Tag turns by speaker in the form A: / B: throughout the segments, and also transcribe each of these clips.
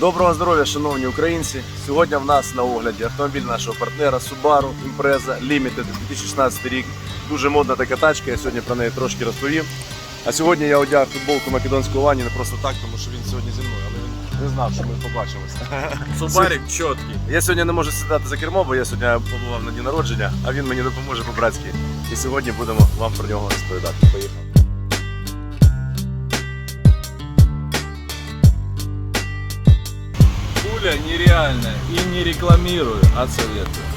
A: Доброго здоров'я, шановні українці! Сьогодні в нас на огляді автомобіль нашого партнера Subaru Impreza Limited 2016 рік. Дуже модна така тачка, я сьогодні про неї трошки розповім. А сьогодні я одяг футболку македонського вані не просто так, тому що він сьогодні зі мною, але він не знав, що ми побачимося.
B: Субарик чіткий.
A: Я сьогодні не можу сідати за кермо, бо я сьогодні побував на дні народження, а він мені допоможе по-братськи. І сьогодні будемо вам про нього розповідати. Поїхали.
B: Пуля нереальная. И не рекламирую, а советую.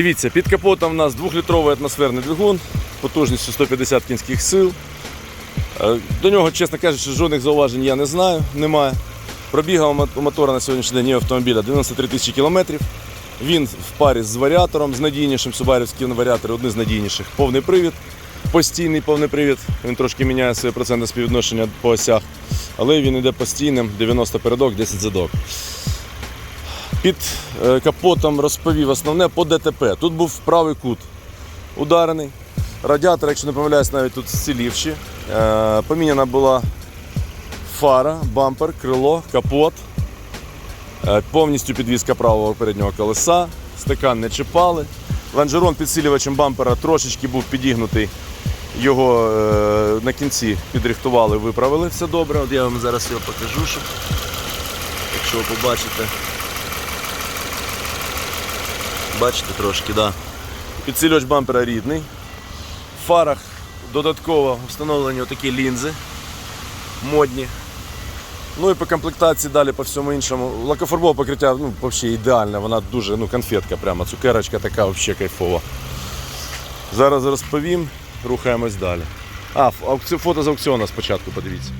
A: Дивіться, під капотом у нас 2-літровий атмосферний двигун, потужністю 150 кінських сил. Е, До нього, чесно кажучи, жодних зауважень я не знаю, немає. Пробіга у мотора на сьогоднішній день автомобіля 93 тисячі кілометрів. Він в парі з варіатором, з надійнішим субарівські варіатори, одні з надійніших. Повний привід, постійний повний привід. Він трошки міняє своє процентне співвідношення по осях, але він йде постійним, 90 передок, 10 задок. Під е, капотом розповів основне по ДТП. Тут був правий кут ударений. Радіатор, якщо не помиляюсь, навіть тут зцілівші. Е, Поміняна була фара, бампер, крило, капот. Е, Повністю підвізка правого переднього колеса. Стекан не чіпали. Лонжерон підсилювачем бампера трошечки був підігнутий. Його е, на кінці підрихтували, виправили все добре. От я вам зараз його покажу, щоб, якщо ви побачите. Бачите трошки, да. Підсилювач бампера рідний. В фарах додатково встановлені отакі лінзи модні. Ну і по комплектації далі по всьому іншому. Лакофарбове покриття ну, взагалі ідеальне, вона дуже ну, конфетка, прямо цукерочка така взагалі кайфова. Зараз розповім, рухаємось далі. А, фото з аукціону спочатку подивіться.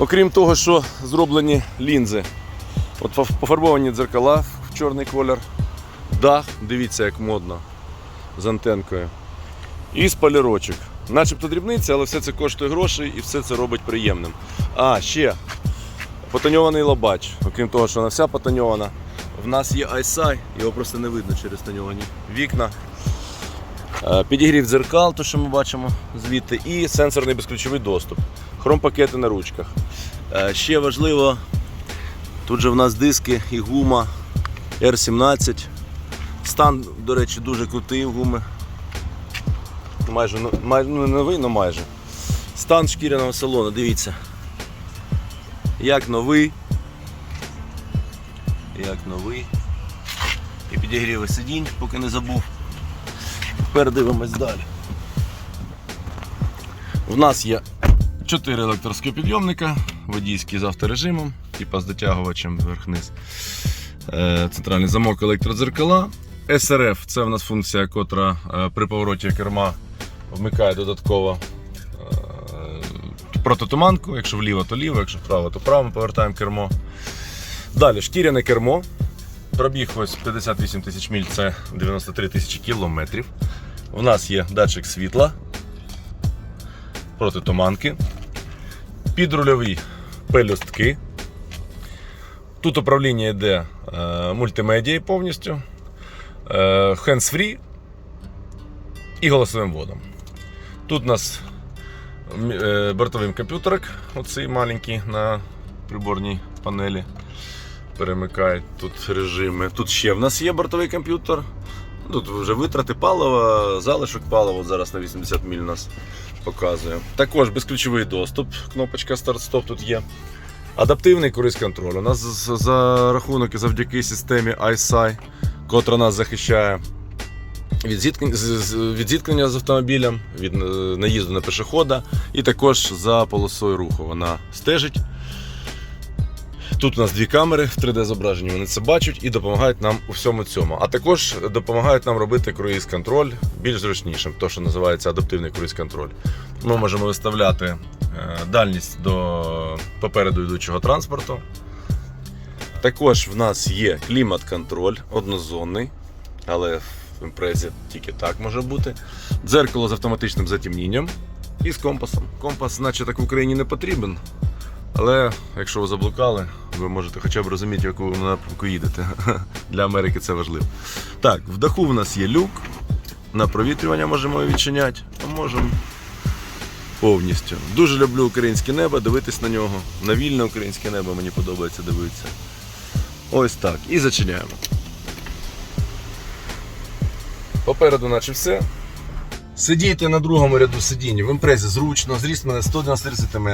A: Окрім того, що зроблені лінзи, от пофарбовані дзеркала в чорний колір, дах, дивіться, як модно, з антенкою. І спалірочок. Начебто дрібниці, але все це коштує грошей і все це робить приємним. А, ще потоньований лобач. Окрім того, що вона вся потоньована. В нас є ISI, його просто не видно через тоньовані вікна. Е, Підігрів дзеркал, то що ми бачимо звідти, і сенсорний безключовий доступ. Хромпакети на ручках. Е, Ще важливо, тут же в нас диски і гума R17. Стан, до речі, дуже крутий у гуми. Майже, майже ну, новий, але майже. Стан шкіряного салону, дивіться. Як новий. Як новий. І підігріви сидінь, поки не забув. Тепер дивимось далі. В нас є 4 електроскопідйомника, водійський з авторежимом, типа з дотягувачем вверх-вниз. Е, Центральний замок електродзеркала. SRF це в нас функція, котра е, при повороті керма вмикає додатково е, протитуманку. Якщо вліво, то ліво, якщо вправо, то вправо ми повертаємо кермо. Далі шкіряне кермо. Пробіг ось 58 тисяч міль, це 93 тисячі кілометрів. У нас є датчик світла, протитуманки, підрульові пелюстки. Тут управління йде е, мультимедією повністю, е, hands-free і голосовим вводом. Тут у нас е, бортовим комп'ютерок, оцей маленький на приборній панелі. Перемикають тут режими. Тут ще в нас є бортовий комп'ютер. Тут вже витрати палива, залишок палива зараз на 80 міль нас показує. Також безключовий доступ, кнопочка старт-стоп тут є. Адаптивний круїз контроль. У нас за рахунок і завдяки системі ISI, котра нас захищає від зіткнення, від зіткнення з автомобілем, від е, наїзду на пешехода, і також за полосою руху. Вона стежить. Тут у нас дві камери в 3D зображенні, вони це бачать і допомагають нам у всьому цьому. А також допомагають нам робити круїз-контроль більш зручнішим, то що називається адаптивний круїз-контроль. Ми можемо виставляти е, дальність до попереду йдучого транспорту. Також в нас є клімат-контроль однозонний, але в імпрезі тільки так може бути. Дзеркало з автоматичним затемнінням і з компасом. Компас, наче так в Україні не потрібен. Але якщо ви заблукали, ви можете хоча б розуміти, в яку напрямку їдете. Для Америки це важливо. Так, в даху в нас є люк. На провітрювання можемо відчиняти, а можемо повністю. Дуже люблю українське небо, дивитись на нього. На вільне українське небо мені подобається дивитися. Ось так. І зачиняємо. Попереду, наче все. Сидіти на другому ряду сидіння в імпрезі зручно, зріст мене 193 см.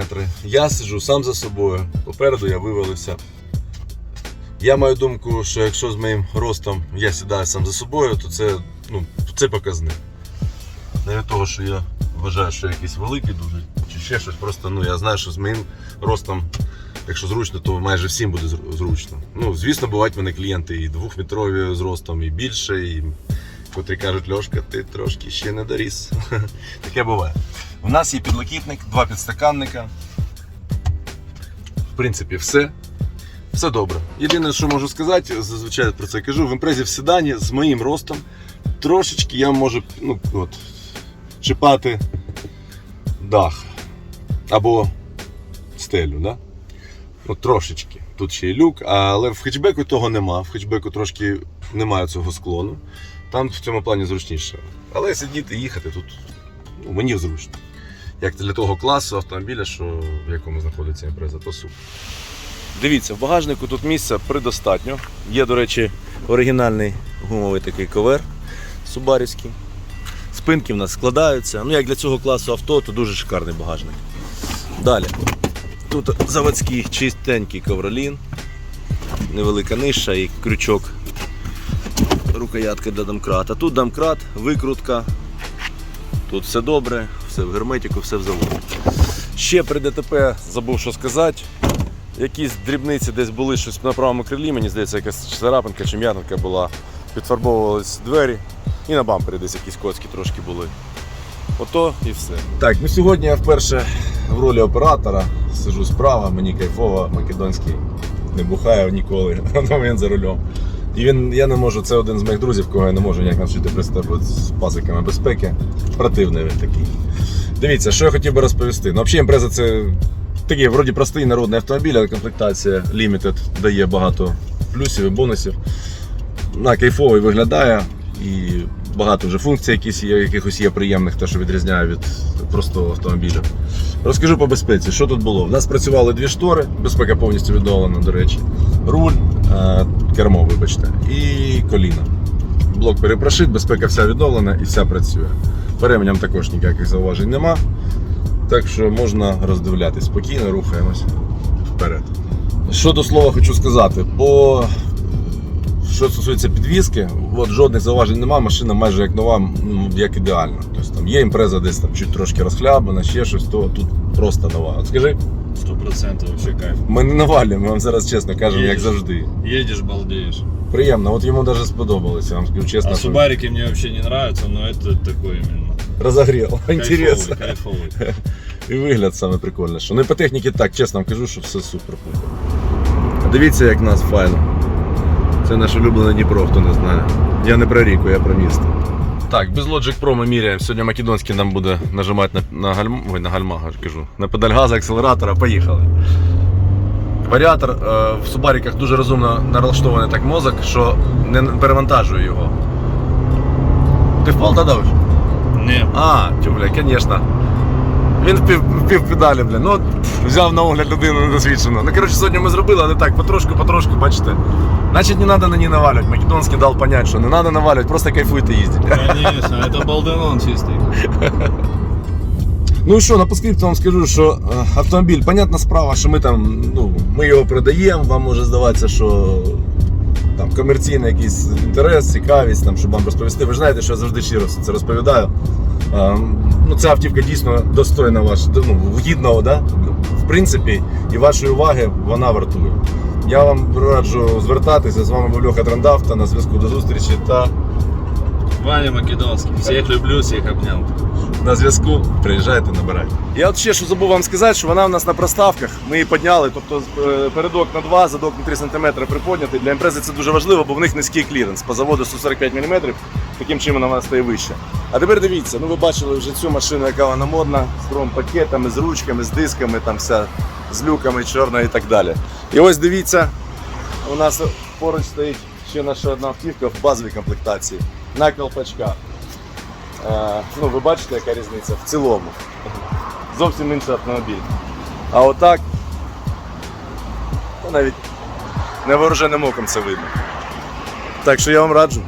A: Я сиджу сам за собою. Попереду я вивалився. Я маю думку, що якщо з моїм ростом я сідаю сам за собою, то це, ну, це показник. Не від того, що я вважаю, що я якийсь великий дуже, чи ще щось. Просто ну, я знаю, що з моїм ростом, якщо зручно, то майже всім буде зручно. Ну, звісно, бувають в мене клієнти і двохметрові з ростом, і більше, і котрі кажуть, Льошка, ти трошки ще не доріс. Таке буває. У нас є підлокітник, два підстаканника. В принципі, все. Все добре. Єдине, що можу сказати, зазвичай про це кажу, в імпрезі в седані з моїм ростом трошечки я можу ну, от, чіпати дах або стелю. Да? Ну, трошечки. Тут ще й люк, але в хетчбеку того нема. В хетчбеку трошки немає цього склону. Там в цьому плані зручніше. Але сидіти і їхати тут ну, мені зручно. Як для того класу автомобіля, що, в якому знаходиться імпреза, то супер. Дивіться, в багажнику тут місця предостатньо. Є, до речі, оригінальний гумовий такий ковер субарівський. Спинки в нас складаються. Ну, як для цього класу авто, то дуже шикарний багажник. Далі. Тут заводський чистенький ковролін, невелика ниша і крючок. Рукоятка для домкрата. Тут домкрат, викрутка. Тут все добре, все в герметику, все в заводі. Ще при ДТП забув що сказати. Якісь дрібниці десь були щось на правому крилі, мені здається, якась царапинка чи м'ятинка була. Підфарбовувались двері і на бампері десь якісь коцки трошки були. Ото і все. Так, ну сьогодні я вперше в ролі оператора сижу справа, мені кайфово, македонський не бухає ніколи, але він за рулем. І він, я не можу, це один з моїх друзів, кого я не можу ніяк навчити пристебувати з пасиками безпеки. Противний він такий. Дивіться, що я хотів би розповісти. Ну, взагалі, імпреза це такий вроді простий народний автомобіль, але комплектація Limited дає багато плюсів і бонусів. На кайфовий виглядає і багато вже функцій якісь є, якихось є приємних, те, що відрізняє від простого автомобіля. Розкажу по безпеці, що тут було. У нас працювали дві штори, безпека повністю відновлена, до речі. Руль, кермо, вибачте, і коліна. Блок перепрошит, безпека вся відновлена і вся працює. По ременям також ніяких зауважень нема. Так що можна роздивлятись спокійно, рухаємось вперед. Що до слова хочу сказати, по що стосується підвіски, от жодних зауважень немає, машина майже як нова, ну, як ідеальна. Тобто там є імпреза десь там чуть трошки розхлябана, ще щось, то тут просто нова. От скажи,
B: Сто процентов вообще кайф.
A: ми не навалюємо, ми вам зараз чесно кажемо, як
B: Їдеш.
A: завжди.
B: Едешь, балдеешь.
A: Приємно, от йому навіть сподобалося, я вам скажу чесно.
B: А субарики мне вообще не нравятся, но это такой именно.
A: Розогрів. Інтересно.
B: Кайфовый, кайфовый.
A: І вигляд саме прикольне. Що. Ну і по техніці так, чесно вам кажу, що все супер-пупер. Дивіться, як нас файно. Це наш улюблений Дніпро, хто не знає. Я не про ріку, я про місто. Так, без Logic Pro ми міряємо. Сьогодні Македонський нам буде нажимати на, на гальм... Ой, на гальма, кажу. На педаль газу, акселератора, поїхали. Варіатор е, в субаріках дуже розумно налаштований так мозок, що не перевантажує його. Ти впав та давиш?
B: Ні.
A: А, тюбля, звісно. Він в пів, пів педалі, блін. Ну, взяв на огляд людину недосвідчену. Ну, коротше, сьогодні ми зробили, але так, потрошку, потрошку, бачите. Значить, не треба на ній навалювати. Македонський дав понять, що не треба навалювати, просто кайфуйте їздіть.
B: Конечно, это балденон чистый.
A: Ну і що, на паскрипту вам скажу, що е, автомобіль, понятна справа, що ми там, ну, ми його продаємо, вам може здаватися, що там комерційний якийсь інтерес, цікавість, там, щоб вам розповісти. Ви ж знаєте, що я завжди щиро це розповідаю. Е, ну, ця автівка дійсно достойна ваша, ну, гідного, да? в принципі, і вашої уваги вона вартує. Я вам раджу звертатися. З вами був Льоха Трандавта. На зв'язку до зустрічі та
B: Ваня Македонский. Всех люблю, всех обнял.
A: на зв'язку. Приїжджайте, набирайте. Я от ще що забув вам сказати, що вона в нас на проставках. Ми її підняли, тобто е, передок на 2, задок на 3 см приподнятий. Для імпрези це дуже важливо, бо в них низький кліренс. По заводу 145 мм, таким чином вона стає вище. А тепер дивіться, ну ви бачили вже цю машину, яка вона модна, з пакетами, з ручками, з дисками, там вся з люками чорна і так далі. І ось дивіться, у нас поруч стоїть ще наша одна автівка в базовій комплектації на колпачках. Е, ну, ви бачите, яка різниця в цілому. Зовсім інший автомобіль. А отак, то навіть невооруженим оком це видно. Так що я вам раджу.